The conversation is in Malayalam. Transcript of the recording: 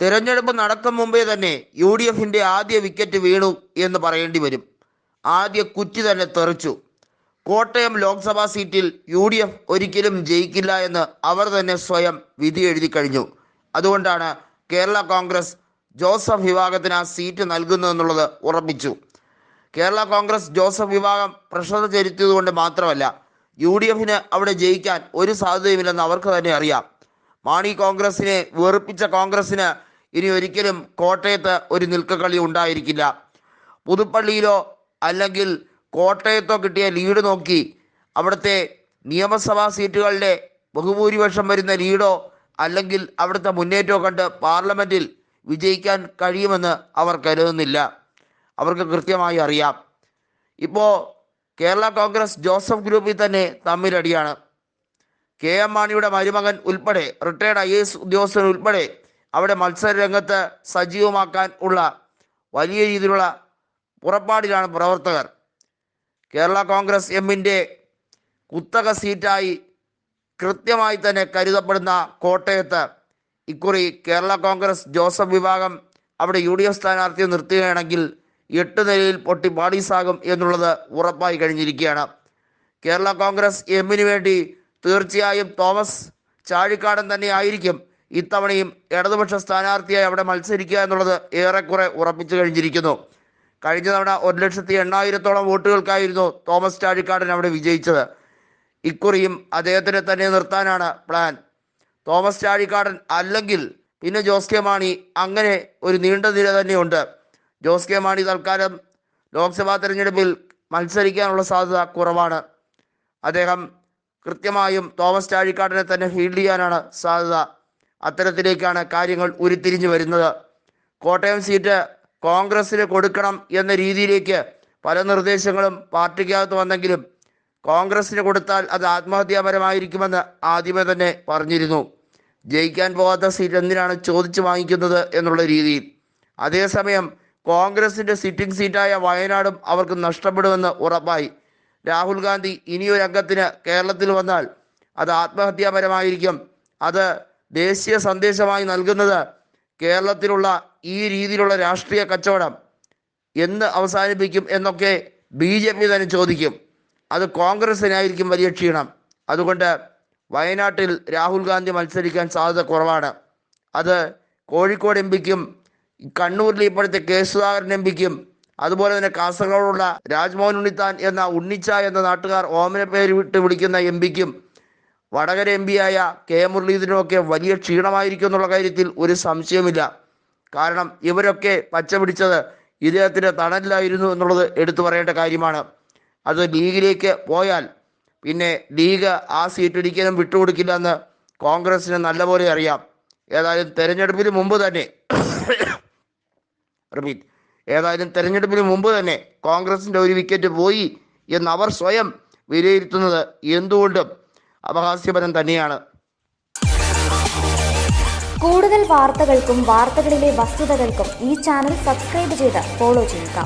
തിരഞ്ഞെടുപ്പ് നടക്കും മുമ്പേ തന്നെ യു ഡി എഫിന്റെ ആദ്യ വിക്കറ്റ് വീണു എന്ന് പറയേണ്ടി വരും. ആദ്യ കുറ്റി തന്നെ തെറിച്ചു. കോട്ടയം ലോക്സഭാ സീറ്റിൽ യു ഡി എഫ് ഒരിക്കലും ജയിക്കില്ല എന്ന് അവർ തന്നെ സ്വയം വിധി എഴുതി കഴിഞ്ഞു. അതുകൊണ്ടാണ് കേരള കോൺഗ്രസ് ജോസഫ് വിഭാഗത്തിന് ആ സീറ്റ് നൽകുന്നതെന്നുള്ളത് ഉറപ്പിച്ചു. കേരള കോൺഗ്രസ് ജോസഫ് വിഭാഗം പ്രശ്നത ചെലുത്തിയതുകൊണ്ട് മാത്രമല്ല യു ഡി എഫിന് അവിടെ ജയിക്കാൻ ഒരു സാധ്യതയുമില്ലെന്ന് അവർക്ക് തന്നെ അറിയാം. മാണി കോൺഗ്രസിനെ വെറുപ്പിച്ച കോൺഗ്രസിന് ഇനി ഒരിക്കലും കോട്ടയത്ത് ഒരു നിൽക്കക്കളി ഉണ്ടായിരിക്കില്ല. പുതുപ്പള്ളിയിലോ അല്ലെങ്കിൽ കോട്ടയത്തോ കിട്ടിയ ലീഡ് നോക്കി അവിടുത്തെ നിയമസഭാ സീറ്റുകളുടെ ബഹുഭൂരിപക്ഷം വരുന്ന ലീഡോ അല്ലെങ്കിൽ അവിടുത്തെ മുന്നേറ്റമോ കണ്ട് പാർലമെന്റിൽ വിജയിക്കാൻ കഴിയുമെന്ന് അവർ കരുതുന്നില്ല. അവർക്ക് കൃത്യമായി അറിയാം. ഇപ്പോൾ കേരള കോൺഗ്രസ് ജോസഫ് ഗ്രൂപ്പിൽ തന്നെ തമ്മിലടിയാണ്. കെ എം മാണിയുടെ മരുമകൻ ഉൾപ്പെടെ റിട്ടയർഡ് ഐ എസ് ഉദ്യോഗസ്ഥൻ ഉൾപ്പെടെ അവിടെ മത്സര രംഗത്ത് സജീവമാക്കാൻ ഉള്ള വലിയ രീതിയിലുള്ള പുറപ്പാടിലാണ് പ്രവർത്തകർ. കേരള കോൺഗ്രസ് എമ്മിന്റെ കുത്തക സീറ്റായി കൃത്യമായി തന്നെ കരുതപ്പെടുന്ന കോട്ടയത്ത് ഇക്കുറി കേരള കോൺഗ്രസ് ജോസഫ് വിഭാഗം അവിടെ യു ഡി എഫ് സ്ഥാനാർത്ഥിയെ നിർത്തുകയാണെങ്കിൽ എട്ട് നിലയിൽ പൊട്ടി പാടീസാകും എന്നുള്ളത് ഉറപ്പായി കഴിഞ്ഞിരിക്കുകയാണ്. കേരള കോൺഗ്രസ് എമ്മിന് വേണ്ടി തീർച്ചയായും തോമസ് ചാഴിക്കാടൻ തന്നെ ആയിരിക്കും ഇത്തവണയും ഇടതുപക്ഷ സ്ഥാനാർത്ഥിയായി അവിടെ മത്സരിക്കുക എന്നുള്ളത് ഏറെക്കുറെ ഉറപ്പിച്ചു കഴിഞ്ഞിരിക്കുന്നു. കഴിഞ്ഞ തവണ ഒരു ലക്ഷത്തി എണ്ണായിരത്തോളം വോട്ടുകൾക്കായിരുന്നു തോമസ് ചാഴിക്കാടൻ അവിടെ വിജയിച്ചത്. ഇക്കുറിയും അദ്ദേഹത്തിനെ തന്നെ നിർത്താനാണ് പ്ലാൻ. തോമസ് ചാഴിക്കാടൻ അല്ലെങ്കിൽ പിന്നെ ജോസ് കെ മാണി അങ്ങനെ ഒരു നീണ്ട നിര തന്നെയുണ്ട്. ജോസ് കെ മാണി തൽക്കാലം ലോക്സഭാ തെരഞ്ഞെടുപ്പിൽ മത്സരിക്കാനുള്ള സാധ്യത കുറവാണ്. അദ്ദേഹം കൃത്യമായും തോമസ് ചാഴിക്കാടനെ തന്നെ ഫീൽഡ് ചെയ്യാനാണ് സാധ്യത. അത്തരത്തിലേക്കാണ് കാര്യങ്ങൾ ഉരുത്തിരിഞ്ഞു വരുന്നത്. കോട്ടയം സീറ്റ് കോൺഗ്രസ്സിന് കൊടുക്കണം എന്ന രീതിയിലേക്ക് പല നിർദ്ദേശങ്ങളും പാർട്ടിക്കകത്ത് വന്നെങ്കിലും കോൺഗ്രസ്സിന് കൊടുത്താൽ അത് ആത്മഹത്യാപരമായിരിക്കുമെന്ന് ആദ്യമേ തന്നെ പറഞ്ഞിരുന്നു. ജയിക്കാൻ പോകാത്ത സീറ്റ് എന്തിനാണ് ചോദിച്ചു വാങ്ങിക്കുന്നത് എന്നുള്ള രീതിയിൽ. അതേസമയം കോൺഗ്രസിന്റെ സിറ്റിംഗ് സീറ്റായ വയനാടും അവർക്ക് നഷ്ടപ്പെടുമെന്ന് ഉറപ്പായി. രാഹുൽ ഗാന്ധി ഇനിയൊരു അംഗത്തിന് കേരളത്തിൽ വന്നാൽ അത് ആത്മഹത്യാപരമായിരിക്കും. അത് ദേശീയ സന്ദേശമായി നൽകുന്നത് കേരളത്തിലുള്ള ഈ രീതിയിലുള്ള രാഷ്ട്രീയ കച്ചവടം എന്ന് അവസാനിപ്പിക്കും എന്നൊക്കെ ബി ജെ പി തന്നെ ചോദിക്കും. അത് കോൺഗ്രസിനായിരിക്കും വലിയ ക്ഷീണം. അതുകൊണ്ട് വയനാട്ടിൽ രാഹുൽ ഗാന്ധി മത്സരിക്കാൻ സാധ്യത കുറവാണ്. അത് കോഴിക്കോട് എം പിക്കും കണ്ണൂരിൽ ഇപ്പോഴത്തെ കെ സുധാകരൻ എം പിക്കും അതുപോലെ തന്നെ കാസർഗോഡുള്ള രാജ്മോഹൻ ഉണ്ണിത്താൻ എന്ന ഉണ്ണിച്ച എന്ന നാട്ടുകാർ ഓമന പേര് വിട്ട് വിളിക്കുന്ന എം പിക്കും വടകര എം പിയായ കെ മുരളീധരനുമൊക്കെ വലിയ ക്ഷീണമായിരിക്കും എന്നുള്ള കാര്യത്തിൽ ഒരു സംശയമില്ല കാരണം ഇവരൊക്കെ പച്ച പിടിച്ചത് ഇദ്ദേഹത്തിന്റെ തണലിലായിരുന്നു എന്നുള്ളത് എടുത്തു പറയേണ്ട കാര്യമാണ്. അത് ലീഗിലേക്ക് പോയാൽ പിന്നെ ലീഗ് ആ സീറ്റ് ഒരിക്കലും വിട്ടുകൊടുക്കില്ല എന്ന് കോൺഗ്രസിന് നല്ലപോലെ അറിയാം. ഏതായാലും തെരഞ്ഞെടുപ്പിന് മുമ്പ് തന്നെ റിപ്പീറ്റ്. ഏതായാലും തെരഞ്ഞെടുപ്പിന് മുമ്പ് തന്നെ കോൺഗ്രസിന്റെ ഒരു വിക്കറ്റ് പോയി എന്ന് അവർ സ്വയം വിലയിരുത്തുന്നത് എന്തുകൊണ്ടും അപഹാസ്യപരം തന്നെയാണ്. കൂടുതൽ വാർത്തകൾക്കും വാർത്തകളിലെ വസ്തുതകൾക്കും ഈ ചാനൽ സബ്സ്ക്രൈബ് ചെയ്ത് ഫോളോ ചെയ്യുക.